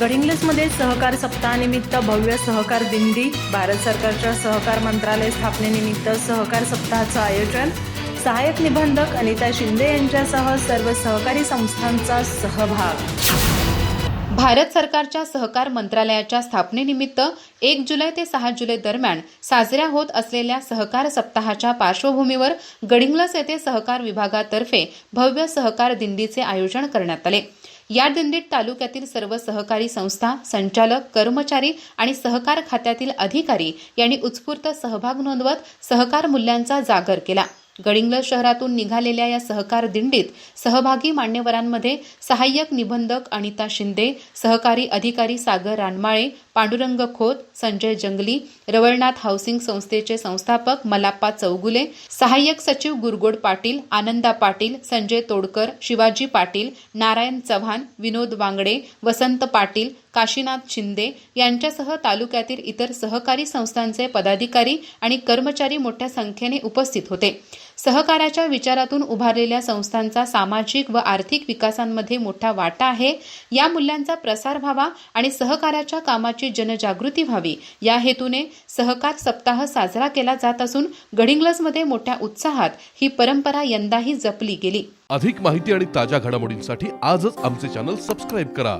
गडिंग्लजमध्ये सहकार सप्ताहानिमित्त भव्य सहकार दिंडी भारत सरकारच्या सहकार मंत्रालय स्थापनेनिमित्त सहकार सप्ताहाचं आयोजन. सहाय्यक निबंधक अनिता शिंदे यांच्यासह सर्व सहकारी संस्थांचा सहभाग. भारत सरकारच्या सहकार मंत्रालयाच्या स्थापनेनिमित्त एक जुलै ते सहा जुलै दरम्यान साजऱ्या होत असलेल्या सहकार सप्ताहाच्या पार्श्वभूमीवर गडिंग्लस येथे सहकार विभागातर्फे भव्य सहकार दिंडीचे आयोजन करण्यात आले. या दिंडीत तालुक्यातील सर्व सहकारी संस्था संचालक कर्मचारी आणि सहकार खात्यातील अधिकारी यांनी उत्स्फूर्त सहभाग नोंदवत सहकार मूल्यांचा जागर केला. गडिंग्लज शहरातून निघालेल्या या सहकार दिंडीत सहभागी मान्यवरांमध्ये सहाय्यक निबंधक अनिता शिंदे सहकारी अधिकारी सागर रानमाळे पांडुरंग खोत संजय जंगली रवळनाथ हाऊसिंग संस्थेचे संस्थापक मलाप्पा चौगुले सहाय्यक सचिव गुरगोड पाटील आनंदा पाटील संजय तोडकर शिवाजी पाटील नारायण चव्हाण विनोद वांगडे वसंत पाटील काशीनाथ शिंदे यांच्यासह तालुक्यातील इतर सहकारी संस्थांचे पदाधिकारी आणि कर्मचारी मोठ्या संख्येने उपस्थित होते. सहकाराच्या विचारातून उभारलेल्या संस्थांचा सामाजिक व आर्थिक विकासांमध्ये मोठा वाटा आहे. या मूल्यांचा प्रसार व्हावा आणि सहकाराच्या कामाची जनजागृती व्हावी. या हेतूने सहकार सप्ताह साजरा केला जात असून गडिंग्लजमध्ये मोठ्या उत्साहात ही परंपरा यंदाही जपली गेली. अधिक माहिती आणि ताज्या घडामोडींसाठी आजच आमचे चॅनल सबस्क्राईब करा.